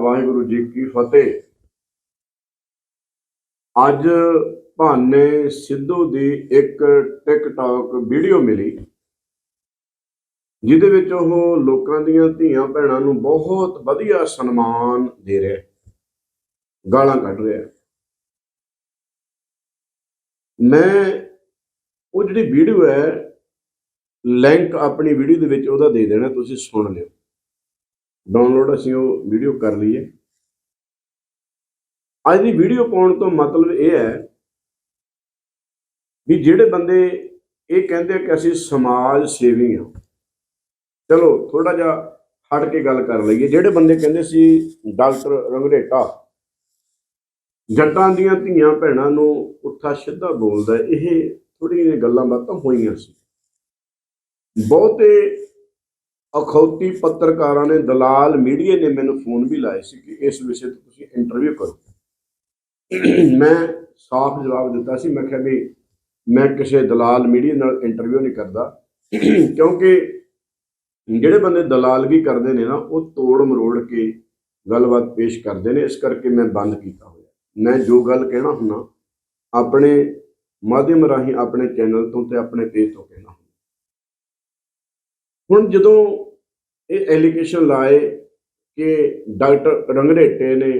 ਵਾਹਿਗੁਰੂ ਜੀ ਕੀ ਫਤਿਹ। ਅੱਜ ਭਾਨੇ ਸਿੱਧੂ ਦੀ ਇੱਕ TikTok video ਮਿਲੀ, ਜਿਹਦੇ ਵਿੱਚ ਉਹ ਲੋਕਾਂ ਦੀਆਂ ਧੀਆਂ ਭੈਣਾਂ ਨੂੰ ਬਹੁਤ ਵਧੀਆ ਸਨਮਾਨ ਦੇ ਰਿਹਾ ਗਾਲਾਂ ਕੱਢ ਰਿਹਾ ਮੈਂ, ਉਹ ਜਿਹੜੀ ਵੀਡੀਓ ਹੈ ਲਿੰਕ ਆਪਣੀ ਵੀਡੀਓ ਦੇ ਵਿੱਚ ਉਹਦਾ ਦੇ ਦੇਣਾ, ਤੁਸੀਂ ਸੁਣ ਲਿਓ। ਡਾਊਨਲੋਡ ਅਸੀਂ ਉਹ ਵੀਡੀਓ ਕਰ ਲਈ ਹੈ ਅੱਜ ਦੀ ਵੀਡੀਓ ਪਾਉਣ ਤੋਂ ਮਤਲਬ ਇਹ ਹੈ ਵੀ ਜਿਹੜੇ ਬੰਦੇ ਇਹ ਕਹਿੰਦੇ ਕਿ ਅਸੀਂ ਸਮਾਜ ਸੇਵੀ ਹਾਂ। ਚਲੋ ਥੋੜਾ ਜਿਹਾ ਹਟ ਕੇ ਗੱਲ ਕਰ ਲਈਏ। ਜਿਹੜੇ ਬੰਦੇ ਕਹਿੰਦੇ ਸੀ, ਡਾਕਟਰ ਰੰਗਰੇਟਾ, ਜੱਟਾਂ ਦੀਆਂ ਧੀਆਂ ਭੈਣਾਂ ਨੂੰ ਉੱਠਾ ਸਿੱਧਾ ਬੋਲਦਾ ਇਹ ਥੋੜ੍ਹੀਆਂ ਜਿਹੀਆਂ ਗੱਲਾਂ ਬਾਤਾਂ ਹੋਈਆਂ ਸੀ। ਬਹੁਤੇ ਅਖੌਤੀ ਪੱਤਰਕਾਰਾਂ ਨੇ ਦਲਾਲ ਮੀਡੀਆ ਨੇ ਮੈਨੂੰ ਫੋਨ ਵੀ ਲਾਏ ਸੀ ਕਿ ਇਸ ਵਿਸ਼ੇ ਤੇ ਤੁਸੀਂ ਇੰਟਰਵਿਊ ਕਰੋ। ਮੈਂ ਸਾਫ਼ ਜਵਾਬ ਦਿੱਤਾ ਸੀ। ਮੈਂ ਕਿਹਾ ਵੀ ਮੈਂ ਕਿਸੇ ਦਲਾਲ ਮੀਡੀਆ ਨਾਲ ਇੰਟਰਵਿਊ ਨਹੀਂ ਕਰਦਾ। ਕਿਉਂਕਿ ਜਿਹੜੇ ਬੰਦੇ ਦਲਾਲਗੀ ਕਰਦੇ ਨੇ ਨਾ, ਉਹ ਤੋੜ ਮਰੋੜ ਕੇ ਗੱਲਬਾਤ ਪੇਸ਼ ਕਰਦੇ ਨੇ। ਇਸ ਕਰਕੇ ਮੈਂ ਬੰਦ ਕੀਤਾ ਹੋਇਆ। ਮੈਂ ਜੋ ਗੱਲ ਕਹਿਣਾ ਹੁੰਦਾ, ਆਪਣੇ ਮਾਧਿਅਮ ਰਾਹੀਂ ਆਪਣੇ ਚੈਨਲ ਤੋਂ ਤੇ ਆਪਣੇ ਪੇਜ ਤੋਂ ਕਹਿਣਾ ਹੁੰਦਾ। ਹੁਣ ਜਦੋਂ ਇਹ ਐਲੀਗੇਸ਼ਨ ਲਾਏ ਕਿ ਡਾਕਟਰ ਰੰਗਰੇਟੇ ਨੇ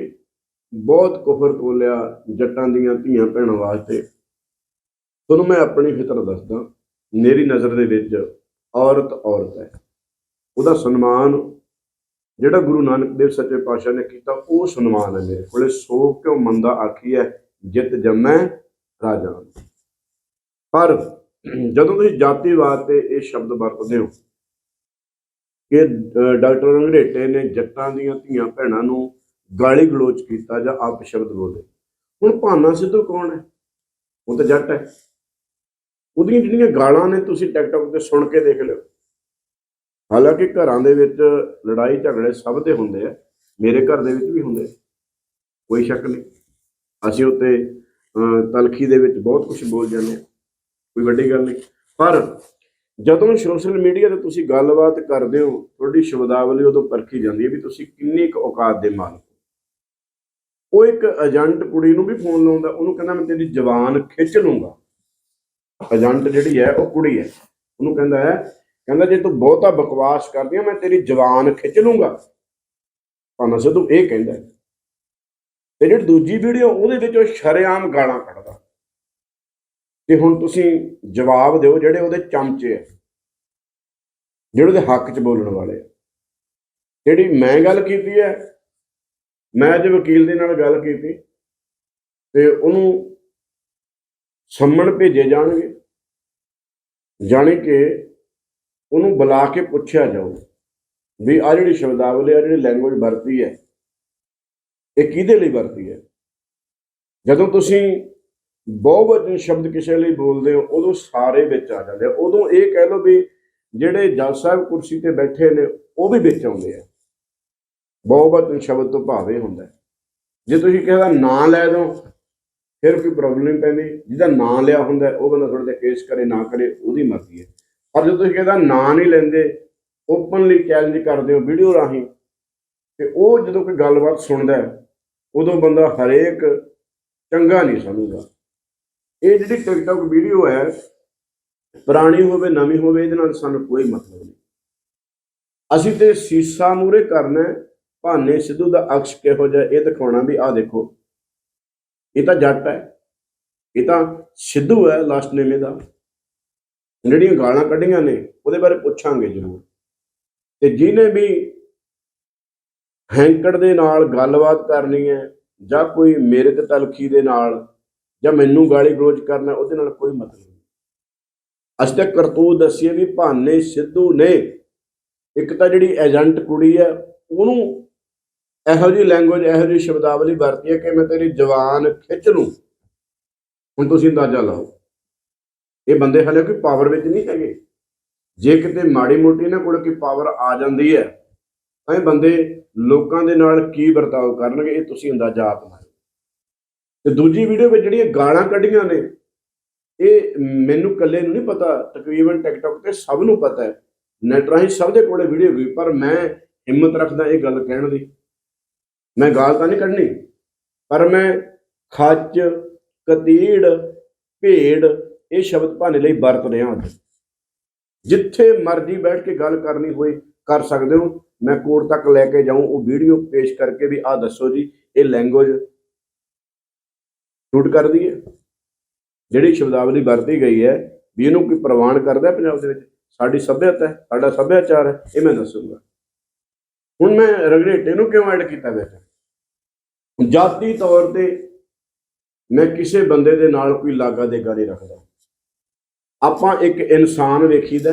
ਬਹੁਤ ਕੁਫਰ ਤੋਲਿਆ ਜੱਟਾਂ ਦੀਆਂ ਧੀਆਂ ਭੈਣਾਂ ਵਾਸਤੇ, ਤੁਹਾਨੂੰ ਮੈਂ ਆਪਣੀ ਫਿਤਰ ਦੱਸਦਾ, ਮੇਰੀ ਨਜ਼ਰ ਦੇ ਵਿੱਚ ਔਰਤ ਔਰਤ ਹੈ। ਉਹਦਾ ਸਨਮਾਨ ਜਿਹੜਾ ਗੁਰੂ ਨਾਨਕ ਦੇਵ ਸੱਚੇ ਪਾਤਸ਼ਾਹ ਨੇ ਕੀਤਾ, ਉਹ ਸਨਮਾਨ ਹੈ ਮੇਰੇ ਕੋਲੇ। ਸੋ ਕਿਉ ਮੰਦਾ ਆਖੀ ਹੈ, ਜਿੱਤ ਜੰਮੈ ਰਾਜਾ ਪਰ ਜਦੋਂ ਤੁਸੀਂ ਜਾਤੀਵਾਦ ਤੇ ਇਹ ਸ਼ਬਦ ਵਰਤਦੇ ਹੋ ਕਿ ਡਾਕਟਰ ਰੰਗਰੇਟੇ ਨੇ ਜੱਟਾਂ ਦੀਆਂ ਧੀਆਂ ਭੈਣਾਂ ਨੂੰ ਗਾਲੀ ਗਲੋਚ ਕੀਤਾ ਜਾਂ ਆਪ ਸ਼ਬਦ ਬੋਲੇ। ਹੁਣ ਭਾਨਾ ਸਿੱਧੂ ਕੌਣ ਹੈ? ਉਹ ਤਾਂ ਜੱਟ ਹੈ। ਉਹਦੀਆਂ ਜਿਹੜੀਆਂ ਗਾਲਾਂ ਨੇ ਤੁਸੀਂ ਟਿਕਟੌਕ ਤੇ ਸੁਣ ਕੇ ਦੇਖ ਲਿਓ। ਹਾਲਾਂਕਿ ਘਰਾਂ ਦੇ ਵਿੱਚ ਲੜਾਈ ਝਗੜੇ ਸਭ ਦੇ ਹੁੰਦੇ ਆ ਮੇਰੇ ਘਰ ਦੇ ਵਿੱਚ ਵੀ ਹੁੰਦੇ ਕੋਈ ਸ਼ੱਕ ਨਹੀਂ। ਅਸੀਂ ਉੱਤੇ ਅਹ, ਤਲਖੀ ਦੇ ਵਿੱਚ ਬਹੁਤ ਕੁਝ ਬੋਲ ਜਾਂਦੇ ਹਾਂ ਕੋਈ ਵੱਡੀ ਗੱਲ ਨਹੀਂ। ਪਰ ਜਦੋਂ ਸੋਸ਼ਲ ਮੀਡੀਆ ਤੇ ਤੁਸੀਂ ਗੱਲਬਾਤ ਕਰਦੇ ਹੋ, ਤੁਹਾਡੀ ਸ਼ਬਦਾਵਲੀ ਉਦੋਂ ਪਰਖੀ ਜਾਂਦੀ ਹੈ ਵੀ ਤੁਸੀਂ ਕਿੰਨੀ ਕੁ ਔਕਾਤ ਦੇ ਮਾਲਕ ਹੋ। ਉਹ ਇੱਕ ਏਜੰਟ ਕੁੜੀ ਨੂੰ ਵੀ ਫੋਨ ਲਾਉਂਦਾ, ਉਹਨੂੰ ਕਹਿੰਦਾ, ਮੈਂ ਤੇਰੀ ਜਵਾਨ ਖਿੱਚ ਲੂੰਗਾ। ਏਜੰਟ ਜਿਹੜੀ ਹੈ, ਉਹ ਕੁੜੀ ਹੈ। ਉਹਨੂੰ ਕਹਿੰਦਾ ਹੈ, ਕਹਿੰਦਾ, ਜੇ ਤੂੰ ਬਹੁਤਾ ਬਕਵਾਸ ਕਰਦੀ ਆ, ਮੈਂ ਤੇਰੀ ਜਵਾਨ ਖਿੱਚ ਲੂੰਗਾ। ਭਾਨਾ ਸਿੱਧੂ ਇਹ ਕਹਿੰਦਾ ਤੇ ਜਿਹੜੀ ਦੂਜੀ ਵੀਡੀਓ ਉਹਦੇ ਵਿੱਚ ਉਹ ਸ਼ਰੇਆਮ ਗਾਲਾਂ ਕੱਢਦਾ। ਤੇ ਹੁਣ ਤੁਸੀਂ ਜਵਾਬ ਦਿਓ ਜਿਹੜੇ ਉਹਦੇ ਚਮਚੇ ਆ, ਜਿਹੜੇ ਉਹਦੇ ਹੱਕ 'ਚ ਬੋਲਣ ਵਾਲੇ ਆ। ਜਿਹੜੀ ਮੈਂ ਗੱਲ ਕੀਤੀ ਹੈ, ਮੈਂ ਅੱਜ ਵਕੀਲ ਦੇ ਨਾਲ ਗੱਲ ਕੀਤੀ, ਤੇ ਉਹਨੂੰ ਸੰਮਣ ਭੇਜੇ ਜਾਣਗੇ, ਜਾਣੀ ਕਿ ਉਹਨੂੰ ਬੁਲਾ ਕੇ ਪੁੱਛਿਆ ਜਾਊ ਵੀ ਆ ਜਿਹੜੀ ਸ਼ਬਦਾਵਲੀ ਆ ਜਿਹੜੀ ਲੈਂਗੁਏਜ ਵਰਤੀ ਹੈ, ਇਹ ਕਿਹਦੇ ਲਈ ਵਰਤੀ ਹੈ? ਜਦੋਂ ਤੁਸੀਂ ਬਹੁਵਚਨ ਸ਼ਬਦ ਕਿਸੇ ਲਈ ਬੋਲਦੇ ਹੋ, ਉਦੋਂ ਸਾਰੇ ਵਿੱਚ ਆ ਜਾਂਦੇ ਆ। ਉਦੋਂ ਇਹ ਕਹਿ ਲਓ ਵੀ ਜਿਹੜੇ ਜੱਜ ਸਾਹਿਬ ਕੁਰਸੀ ਤੇ ਬੈਠੇ ਨੇ, ਉਹ ਵੀ ਵਿੱਚ ਆਉਂਦੇ ਆ। ਬਹੁਵਚਨ ਸ਼ਬਦ ਤੋਂ ਭਾਵੇਂ ਹੁੰਦਾ ਜੇ ਤੁਸੀਂ ਕਿਸੇ ਦਾ ਨਾਂ ਲੈ ਦੋ, ਫਿਰ ਕੋਈ ਪ੍ਰੋਬਲਮ ਨਹੀਂ ਪੈਂਦੀ। ਜਿਹਦਾ ਨਾਂ ਲਿਆ ਹੁੰਦਾ ਉਹ ਬੰਦਾ ਤੁਹਾਡੇ ਤੇ ਕੇਸ ਕਰੇ, ਨਾ ਕਰੇ, ਉਹਦੀ ਮਰਜ਼ੀ ਹੈ। ਪਰ ਜੇ ਤੁਸੀਂ ਕਿਸੇ ਦਾ ਨਾਂ ਨਹੀਂ ਲੈਂਦੇ ਓਪਨਲੀ ਚੈਲੰਜ ਕਰਦੇ ਹੋ ਵੀਡੀਓ ਰਾਹੀਂ, ਤੇ ਉਹ ਜਦੋਂ ਕੋਈ ਗੱਲਬਾਤ ਸੁਣਦਾ ਉਦੋਂ ਬੰਦਾ ਹਰੇਕ ਚੰਗਾ ਨਹੀਂ ਸਮਝਦਾ। ਇਹ ਜਿਹੜੀ ਟਿਕਟੌਕ ਵੀਡੀਓ ਹੈ, ਪੁਰਾਣੀ ਹੋਵੇ, ਨਵੀਂ ਹੋਵੇ, ਇਹਦੇ ਨਾਲ ਸਾਨੂੰ ਕੋਈ ਮਤਲਬ ਨਹੀਂ। ਅਸੀਂ ਤੇ ਸੀਸਾ ਮੂਰੇ ਕਰਨਾ ਭਾਨੇ ਸਿੱਧੂ ਦਾ ਅਕਸ਼ ਕਿਹੋ ਜਿਹਾ, ਇਹ ਦਿਖਾਉਣਾ ਵੀ ਆਹ ਦੇਖੋ। ਇਹ ਤਾਂ ਜੱਟ ਹੈ। ਇਹ ਤਾਂ ਸਿੱਧੂ ਹੈ, ਲਾਸਟ ਨੇਮ ਦਾ। ਜਿਹੜੀਆਂ ਗਾਲਾਂ ਕੱਢੀਆਂ ਨੇ, ਉਹਦੇ ਬਾਰੇ ਪੁੱਛਾਂਗੇ ਜ਼ਰੂਰ। ਤੇ ਜਿਹਨੇ ਵੀ ਹੈਂਕੜ ਦੇ ਨਾਲ ਗੱਲਬਾਤ ਕਰਨੀ ਹੈ, ਜਾਂ ਕੋਈ ਮੇਰੇ ਤੇ ਤਲਖੀ ਦੇ ਨਾਲ ਜਾਂ ਮੈਨੂੰ ਗਾਲੀ ਗਲੋਚ ਕਰਨਾ, ਉਹਦੇ ਨਾਲ ਕੋਈ ਮਤਲਬ ਨਹੀਂ। ਅਸੀਂ ਤਾਂ ਕਰਤੂਤ ਦੱਸੀਏ ਵੀ ਭਾਨੇ ਸਿੱਧੂ ਨੇ ਇੱਕ ਤਾਂ ਜਿਹੜੀ ਏਜੰਟ ਕੁੜੀ ਹੈ ਉਹਨੂੰ ਇਹੋ ਜਿਹੀ ਲੈਂਗੁਏਜ ਇਹੋ ਜਿਹੀ ਸ਼ਬਦਾਵਲੀ ਵਰਤੀ ਹੈ ਕਿ ਮੈਂ ਤੇਰੀ ਜਵਾਨ ਖਿੱਚ ਲੂੰ। ਹੁਣ ਤੁਸੀਂ ਅੰਦਾਜ਼ਾ ਲਾਓ। ਇਹ ਬੰਦੇ ਹਲੇ ਕੋਈ ਪਾਵਰ ਵਿੱਚ ਨਹੀਂ ਹੈਗੇ। ਜੇ ਕਿਤੇ ਮਾੜੀ ਮੋਟੀ ਇਹਨਾਂ ਕੋਲ ਕੋਈ ਪਾਵਰ ਆ ਜਾਂਦੀ ਹੈ, ਤਾਂ ਇਹ ਬੰਦੇ ਲੋਕਾਂ ਦੇ ਨਾਲ ਕੀ ਵਰਤਾਓ ਕਰਨਗੇ, ਇਹ ਤੁਸੀਂ ਅੰਦਾਜ਼ਾ ਆਪ ਤੇ ਦੂਜੀ ਵੀਡੀਓ ਵਿੱਚ ਜਿਹੜੀਆਂ ਗਾਲਾਂ ਕੱਢੀਆਂ ਨੇ, ਇਹ ਮੈਨੂੰ ਇਕੱਲੇ ਨੂੰ ਨਹੀਂ ਪਤਾ, ਤਕਰੀਬਨ ਟਿਕਟੌਕ ਤੇ ਸਭ ਨੂੰ ਪਤਾ ਹੈ। ਨੈਟ ਰਾਹੀਂ ਸਭ ਦੇ ਕੋਲੇ ਵੀਡੀਓ ਗਈ ਪਰ ਮੈਂ ਹਿੰਮਤ ਰੱਖਦਾ ਇਹ ਗੱਲ ਕਹਿਣ ਦੀ। ਮੈਂ ਗਾਲ ਤਾਂ ਨਹੀਂ ਕੱਢਣੀ, ਪਰ ਮੈਂ ਖੱਚ, ਕਤੀੜ ਭੇੜ ਇਹ ਸ਼ਬਦ ਭਾਣੇ ਲਈ ਵਰਤ ਰਿਹਾ ਅੱਜ ਜਿੱਥੇ ਮਰਜ਼ੀ ਬੈਠ ਕੇ ਗੱਲ ਕਰਨੀ ਹੋਏ, ਕਰ ਸਕਦੇ ਹੋ। ਮੈਂ ਕੋਰਟ ਤੱਕ ਲੈ ਕੇ ਜਾਊਂ, ਉਹ ਵੀਡੀਓ ਪੇਸ਼ ਕਰਕੇ ਵੀ ਆਹ ਦੱਸੋ ਜੀ, ਇਹ ਲੈਂਗੁਏਜ ਸ਼ੂਟ ਕਰਦੀ ਹੈ। ਜਿਹੜੀ ਸ਼ਬਦਾਵਲੀ ਵਰਤੀ ਗਈ ਹੈ, ਵੀ ਇਹਨੂੰ ਕੋਈ ਪ੍ਰਵਾਨ ਕਰਦਾ ਪੰਜਾਬ ਦੇ ਵਿੱਚ? ਸਾਡੀ ਸੱਭਿਅਤਾ ਹੈ, ਸਾਡਾ ਸੱਭਿਆਚਾਰ ਹੈ, ਇਹ ਮੈਂ ਦੱਸੂਗਾ। ਹੁਣ ਮੈਂ ਰਗੜੇਟੇ ਨੂੰ ਕਿਉਂ ਐਡ ਕੀਤਾ ਵਿੱਚ ਜਾਤੀ ਤੌਰ ਤੇ ਮੈਂ ਕਿਸੇ ਬੰਦੇ ਦੇ ਨਾਲ ਕੋਈ ਲਾਗਾ ਦੇਗਾ ਨਹੀਂ ਰੱਖਦਾ। ਆਪਾਂ ਇੱਕ ਇਨਸਾਨ ਵੇਖੀਦਾ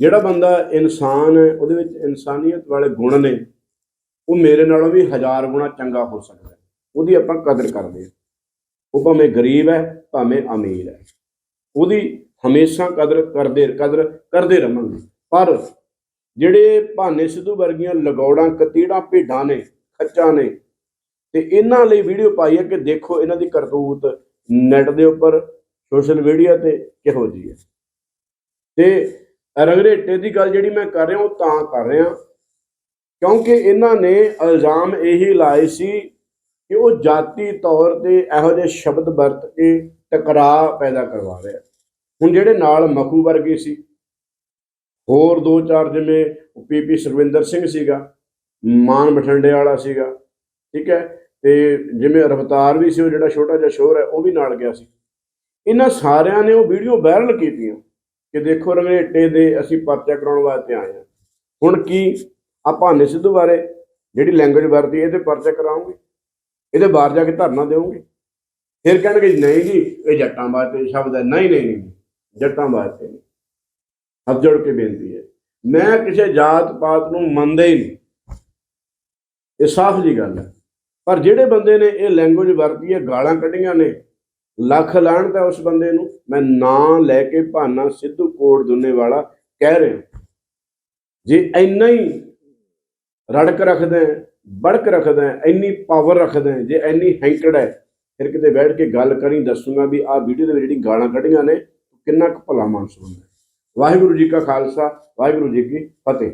ਜਿਹੜਾ ਬੰਦਾ ਇਨਸਾਨ ਹੈ, ਉਹਦੇ ਵਿੱਚ ਇਨਸਾਨੀਅਤ ਵਾਲੇ ਗੁਣ ਨੇ, ਉਹ ਮੇਰੇ ਨਾਲੋਂ ਵੀ ਹਜ਼ਾਰ ਗੁਣਾ ਚੰਗਾ ਹੋ ਸਕਦਾ ਉਹਦੀ ਆਪਾਂ ਕਦਰ ਕਰਦੇ ਹਾਂ। ਉਹ ਭਾਵੇਂ ਗਰੀਬ ਹੈ, ਭਾਵੇਂ ਅਮੀਰ ਹੈ। ਉਹਦੀ ਹਮੇਸ਼ਾ ਕਦਰ ਕਰਦੇ ਕਦਰ ਕਰਦੇ ਰਹਾਂਗੇ ਪਰ ਜਿਹੜੇ ਭਾਨੇ ਸਿੱਧੂ ਵਰਗੀਆਂ ਲਗੌੜਾਂ, ਕਤੀੜਾਂ, ਭੇਡਾਂ ਨੇ, ਖੱਚਾਂ ਨੇ, ਤੇ ਇਹਨਾਂ ਲਈ ਵੀਡੀਓ ਪਾਈ ਹੈ ਕਿ ਦੇਖੋ ਇਹਨਾਂ ਦੀ ਕਰਤੂਤ ਨੈਟ ਦੇ ਉੱਪਰ, ਸੋਸ਼ਲ ਮੀਡੀਆ ਤੇ ਕਿਹੋ ਜੀ ਹੈ। ਤੇ ਰਗਰੇਟੇ ਦੀ ਗੱਲ ਜਿਹੜੀ ਮੈਂ ਕਰ ਰਿਹਾ, ਉਹ ਤਾਂ ਕਰ ਰਿਹਾ, ਕਿਉਂਕਿ ਇਹਨਾਂ ਨੇ ਇਲਜ਼ਾਮ ਇਹੀ ਲਾਏ ਸੀ ਕਿ ਉਹ ਜਾਤੀ ਤੌਰ ਤੇ ਇਹੋ ਜਿਹੇ ਸ਼ਬਦ ਵਰਤ ਕੇ ਟਕਰਾਅ ਪੈਦਾ ਕਰਵਾ ਰਿਹਾ। ਹੁਣ ਜਿਹੜੇ ਨਾਲ ਮਖੂ ਵਰਗੇ ਸੀ, ਹੋਰ ਦੋ ਚਾਰ ਜਿਵੇਂ ਪੀਪੀ ਸੁਖਵਿੰਦਰ ਸਿੰਘ ਸੀਗਾ, ਮਾਨ ਬਠਿੰਡੇ ਵਾਲਾ ਸੀਗਾ, ਠੀਕ ਹੈ, ਤੇ ਜਿਵੇਂ ਰਫਤਾਰ ਵੀ ਸੀ, ਉਹ ਜਿਹੜਾ ਛੋਟਾ ਜਿਹਾ ਸ਼ੋਰ ਹੈ, ਉਹ ਵੀ ਨਾਲ ਗਿਆ ਸੀ। ਇਹਨਾਂ ਸਾਰਿਆਂ ਨੇ ਉਹ ਵੀਡੀਓ ਵਾਇਰਲ ਕੀਤੀਆਂ ਕਿ ਦੇਖੋ ਰੰਗੇਟੇ ਦੇ ਅਸੀਂ ਪਰਚਾ ਕਰਾਉਣ ਵਾਸਤੇ ਆਏ ਹਾਂ। ਹੁਣ ਕੀ ਆਪਾਂ ਨੇ ਸਿੱਧੂ ਬਾਰੇ ਜਿਹੜੀ ਲੈਂਗੁਏਜ ਵਰਤੀ ਇਹਦੇ ਪਰਚਾ ਕਰਾਉਂਗੇ? ਇਹਦੇ ਬਾਹਰ ਜਾ ਕੇ ਧਰਨਾ ਦੇਵੋਗੇ? ਫਿਰ ਕਹਿਣਗੇ ਨਹੀਂ ਜੀ, ਇਹ ਜੱਟਾਂ ਵਾਸਤੇ ਸ਼ਬਦ ਹੈ। ਨਹੀਂ ਨਹੀਂ ਨਹੀਂ, ਜੱਟਾਂ ਵਾਸਤੇ ਨਹੀਂ। ਹੱਥ ਜੋੜ ਕੇ ਬੇਨਤੀ ਹੈ। ਮੈਂ ਕਿਸੇ ਜਾਤ ਪਾਤ ਨੂੰ ਮੰਨਦਾ ਹੀ ਨਹੀਂ। ਇਹ ਸਾਫ਼ ਜੀ ਗੱਲ ਹੈ। ਪਰ ਜਿਹੜੇ ਬੰਦੇ ਨੇ ਇਹ ਲੈਂਗੁਏਜ ਵਰਤੀ ਹੈ, ਗਾਲਾਂ ਕੱਢੀਆਂ ਨੇ, ਲੱਖ ਲਾਣ ਤਾਂ ਉਸ ਬੰਦੇ ਨੂੰ, ਮੈਂ ਨਾਂ ਲੈ ਕੇ ਭਾਨਾ ਸਿੱਧੂ ਕੋਟ ਦੁੰਨੇ ਵਾਲਾ ਕਹਿ ਰਿਹਾ। ਜੇ ਇੰਨਾ ਹੀ ਰੜਕ ਰੱਖਦਾ ਬੜਕ ਰੱਖਦਾ ਇੰਨੀ ਪਾਵਰ ਰੱਖਦਾ ਜੇ ਇੰਨੀ ਹੈਂਕੜ ਹੈ, ਫਿਰ ਕਿਤੇ ਬੈਠ ਕੇ ਗੱਲ ਕਰੀ, ਦੱਸੂਗਾ ਵੀ ਆਹ ਵੀਡੀਓ ਦੇ ਵਿੱਚ ਜਿਹੜੀ ਗਾਲਾਂ ਕੱਢੀਆਂ ਨੇ, ਕਿੰਨਾ ਕੁ ਭਲਾ ਮਾਨਸ ਹੁੰਦਾ ਵਾਹਿਗੁਰੂ ਜੀ ਕਾ ਖਾਲਸਾ, ਵਾਹਿਗੁਰੂ ਜੀ ਕੀ ਫਤਿਹ।